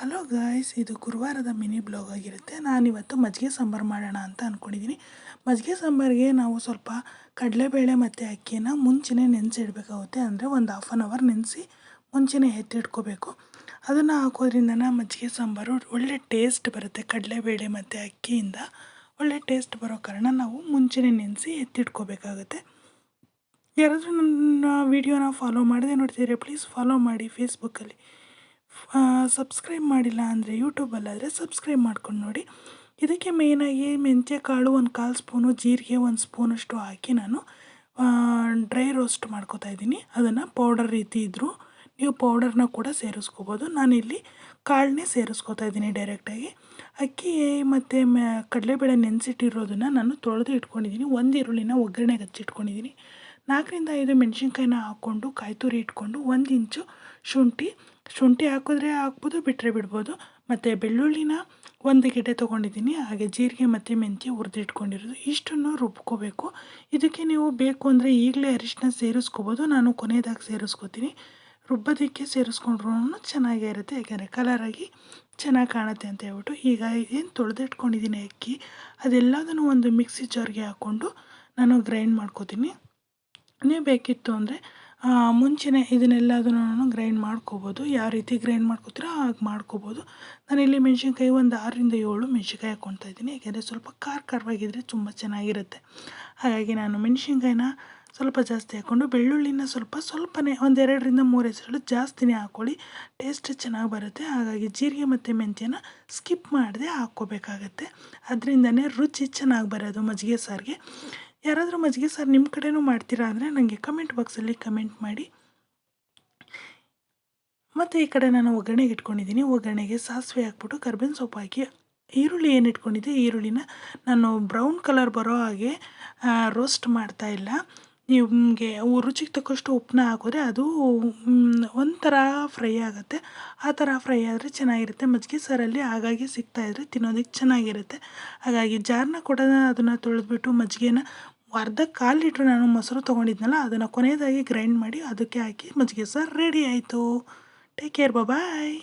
Hello guys ಇದು ಗುರುವಾರದ mini blog ಆಗಿರುತ್ತೆ. ನಾನಿವತ್ತು ಮಜ್ಜಿಗೆ ಸಾಂಬಾರು ಮಾಡೋಣ ಅಂತ ಅಂದ್ಕೊಂಡಿದ್ದೀನಿ ಮಜ್ಜಿಗೆ ಸಾಂಬಾರಿಗೆ ನಾವು ಸ್ವಲ್ಪ ಕಡಲೆಬೇಳೆ ಮತ್ತು ಅಕ್ಕಿನ ಮುಂಚೆನೇ ನೆನೆಸಿಡ್ಬೇಕಾಗುತ್ತೆ. ಅಂದರೆ ಒಂದು ಹಾಫ್ ಆನ್ ಅವರ್ ನೆನೆಸಿ ಮುಂಚೆನೇ ಎತ್ತಿಟ್ಕೋಬೇಕು. ಅದನ್ನು ಹಾಕೋದ್ರಿಂದ ಮಜ್ಜಿಗೆ ಸಾಂಬಾರು ಒಳ್ಳೆ ಟೇಸ್ಟ್ ಬರುತ್ತೆ. ಕಡಲೆಬೇಳೆ ಮತ್ತು ಅಕ್ಕಿಯಿಂದ ಒಳ್ಳೆ ಟೇಸ್ಟ್ ಬರೋ ಕಾರಣ ನಾವು ಮುಂಚೆನೇ ನೆನೆಸಿ ಎತ್ತಿಟ್ಕೋಬೇಕಾಗುತ್ತೆ. ಯಾರಾದರೂ ನನ್ನ ವೀಡಿಯೋನ ಫಾಲೋ ಮಾಡದೆ ನೋಡ್ತಿದ್ರೆ ಪ್ಲೀಸ್ ಫಾಲೋ ಮಾಡಿ ಫೇಸ್ಬುಕ್ಕಲ್ಲಿ ಸಬ್ಸ್ಕ್ರೈಬ್ ಮಾಡಿಲ್ಲ ಅಂದರೆ ಯೂಟ್ಯೂಬಲ್ಲಾದರೆ ಸಬ್ಸ್ಕ್ರೈಬ್ ಮಾಡ್ಕೊಂಡು ನೋಡಿ. ಇದಕ್ಕೆ ಮೇಯ್ನಾಗಿ ಮೆಂತ್ಯ ಕಾಳು ಒಂದು ಕಾಲು ಸ್ಪೂನು, ಜೀರಿಗೆ ಒಂದು ಸ್ಪೂನಷ್ಟು ಹಾಕಿ ನಾನು ಡ್ರೈ ರೋಸ್ಟ್ ಮಾಡ್ಕೋತಾ ಇದ್ದೀನಿ. ಅದನ್ನು ಪೌಡರ್ ರೀತಿ ಇದ್ದರೂ ನೀವು ಪೌಡರ್ನ ಕೂಡ ಸೇರಿಸ್ಕೋಬೋದು. ನಾನಿಲ್ಲಿ ಕಾಳನ್ನೇ ಸೇರಿಸ್ಕೋತಾ ಇದ್ದೀನಿ ಡೈರೆಕ್ಟಾಗಿ ಅಕ್ಕಿ ಮತ್ತು ಕಡಲೆಬೇಳೆ ನೆನೆಸಿಟ್ಟಿರೋದನ್ನು ನಾನು ತೊಳೆದು ಇಟ್ಕೊಂಡಿದ್ದೀನಿ. ಒಂದು ಈರುಳ್ಳಿನ ಒಗ್ಗರಣೆಗೆ ಹಚ್ಚಿಟ್ಕೊಂಡಿದ್ದೀನಿ. ನಾಲ್ಕರಿಂದ ಐದು ಮೆಣಸಿನ್ಕಾಯಿನ ಹಾಕ್ಕೊಂಡು ಕಾಯಿ ತುರಿ ಇಟ್ಕೊಂಡು, ಒಂದು ಇಂಚು ಶುಂಠಿ ಶುಂಠಿ ಹಾಕಿದ್ರೆ ಹಾಕ್ಬೋದು ಬಿಟ್ಟರೆ ಬಿಡ್ಬೋದು. ಮತ್ತು ಬೆಳ್ಳುಳ್ಳಿನ ಒಂದು ಗಿಡ ತೊಗೊಂಡಿದ್ದೀನಿ. ಹಾಗೆ ಜೀರಿಗೆ ಮತ್ತು ಮೆಂತ್ಯ ಹುರಿದಿಟ್ಕೊಂಡಿರೋದು ಇಷ್ಟನ್ನು ರುಬ್ಕೋಬೇಕು. ಇದಕ್ಕೆ ನೀವು ಬೇಕು ಅಂದರೆ ಈಗಲೇ ಅರಿಶಿನ ಸೇರಿಸ್ಕೋಬೋದು. ನಾನು ಕೊನೆಯದಾಗಿ ಸೇರಿಸ್ಕೋತೀನಿ. ರುಬ್ಬೋದಕ್ಕೆ ಸೇರಿಸ್ಕೊಂಡ್ರೂ ಚೆನ್ನಾಗೇ ಇರುತ್ತೆ. ಯಾಕೆಂದರೆ ಕಲರಾಗಿ ಚೆನ್ನಾಗಿ ಕಾಣುತ್ತೆ ಅಂತ ಹೇಳ್ಬಿಟ್ಟು. ಈಗ ಏನು ತೊಳೆದಿಟ್ಕೊಂಡಿದ್ದೀನಿ ಅಕ್ಕಿ, ಅದೆಲ್ಲದನ್ನು ಒಂದು ಮಿಕ್ಸಿ ಜಾರ್ಗೆ ಹಾಕ್ಕೊಂಡು ನಾನು ಗ್ರೈಂಡ್ ಮಾಡ್ಕೋತೀನಿ. ನೀವು ಬೇಕಿತ್ತು ಅಂದರೆ ಮುಂಚೆನೇ ಇದನ್ನೆಲ್ಲದನ್ನು ಗ್ರೈಂಡ್ ಮಾಡ್ಕೋಬೋದು. ಯಾವ ರೀತಿ ಗ್ರೈಂಡ್ ಮಾಡ್ಕೋತೀರೋ ಹಾಗೆ ಮಾಡ್ಕೋಬೋದು. ನಾನಿಲ್ಲಿ ಮೆಣಸಿನ್ಕಾಯಿ ಒಂದು ಆರರಿಂದ ಏಳು ಮೆಣಸಿನ್ಕಾಯಿ ಹಾಕ್ಕೊತಾ ಇದ್ದೀನಿ. ಯಾಕೆಂದರೆ ಸ್ವಲ್ಪ ಖಾರ ಖಾರವಾಗಿದ್ದರೆ ತುಂಬ ಚೆನ್ನಾಗಿರುತ್ತೆ. ಹಾಗಾಗಿ ನಾನು ಮೆಣಸಿನ್ಕಾಯಿನ ಸ್ವಲ್ಪ ಜಾಸ್ತಿ ಹಾಕ್ಕೊಂಡು ಬೆಳ್ಳುಳ್ಳಿನ ಸ್ವಲ್ಪ ಸ್ವಲ್ಪನೇ ಒಂದೆರಡರಿಂದ ಮೂರು ಹೆಸರು ಜಾಸ್ತಿನೇ ಹಾಕ್ಕೊಳ್ಳಿ ಟೇಸ್ಟ್ ಚೆನ್ನಾಗಿ ಬರುತ್ತೆ. ಹಾಗಾಗಿ ಜೀರಿಗೆ ಮತ್ತು ಮೆಂತ್ಯನ ಸ್ಕಿಪ್ ಮಾಡದೆ ಹಾಕ್ಕೋಬೇಕಾಗತ್ತೆ. ಅದರಿಂದನೇ ರುಚಿ ಚೆನ್ನಾಗಿ ಬರೋದು ಮಜ್ಜಿಗೆ ಸಾರಿಗೆ. ಯಾರಾದರೂ ಮಜ್ಜಿಗೆ ಸರ್ ನಿಮ್ಮ ಕಡೆನೂ ಮಾಡ್ತೀರಾ ಅಂದರೆ ನನಗೆ ಕಮೆಂಟ್ ಬಾಕ್ಸಲ್ಲಿ ಕಮೆಂಟ್ ಮಾಡಿ. ಮತ್ತು ಈ ಕಡೆ ನಾನು ಒಗ್ಗರಣೆಗೆ ಇಟ್ಕೊಂಡಿದ್ದೀನಿ. ಒಗ್ಗರಣೆಗೆ ಸಾಸಿವೆ ಹಾಕ್ಬಿಟ್ಟು ಕರ್ಬೇವಿನ ಸೊಪ್ಪು ಹಾಕಿ, ಈರುಳ್ಳಿ ಏನು ಇಟ್ಕೊಂಡಿದ್ದೆ, ಈರುಳ್ಳಿನ ನಾನು ಬ್ರೌನ್ ಕಲರ್ ಬರೋ ಹಾಗೆ ರೋಸ್ಟ್ ಮಾಡ್ತಾ ಇಲ್ಲ. ನಿಮಗೆ ರುಚಿಗೆ ತಕ್ಕಷ್ಟು ಉಪ್ಪನ್ನ ಹಾಕಿದ್ರೆ ಅದು ಒಂಥರ ಫ್ರೈ ಆಗುತ್ತೆ. ಆ ಥರ ಫ್ರೈ ಆದರೆ ಚೆನ್ನಾಗಿರುತ್ತೆ. ಮಜ್ಜಿಗೆ ಸಾರಲ್ಲಿ ಹಾಗಾಗಿ ಸಿಗ್ತಾಯಿದ್ರೆ ತಿನ್ನೋದಕ್ಕೆ ಚೆನ್ನಾಗಿರುತ್ತೆ. ಹಾಗಾಗಿ ಜಾರನ್ನ ಕೂಡ ಅದನ್ನು ತೊಳೆದ್ಬಿಟ್ಟು ಮಜ್ಜಿಗೆನ ಅರ್ಧ ಕಾಲು ಲೀಟ್ರ್ ನಾನು ಮೊಸರು ತೊಗೊಂಡಿದ್ನಲ್ಲ, ಅದನ್ನು ಕೊನೆಯದಾಗಿ ಗ್ರೈಂಡ್ ಮಾಡಿ ಅದಕ್ಕೆ ಹಾಕಿ ಮಜ್ಜಿಗೆ ಸಾರು ರೆಡಿ ಆಯಿತು. Take care bye